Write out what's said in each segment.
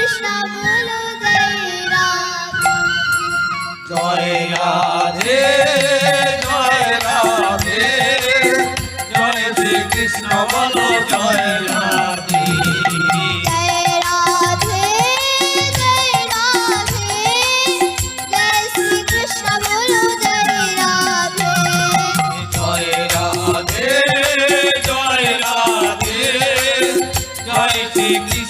কৃষ্ণ গুরুদেব জয় রাধে জয় রাধে, জয় শ্রী কৃষ্ণ। বলো জয় Radhe Jai Shri Krishna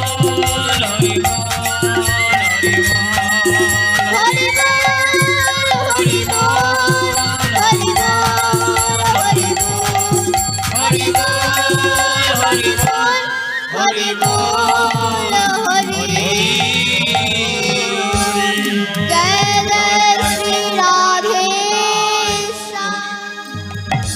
Thank you.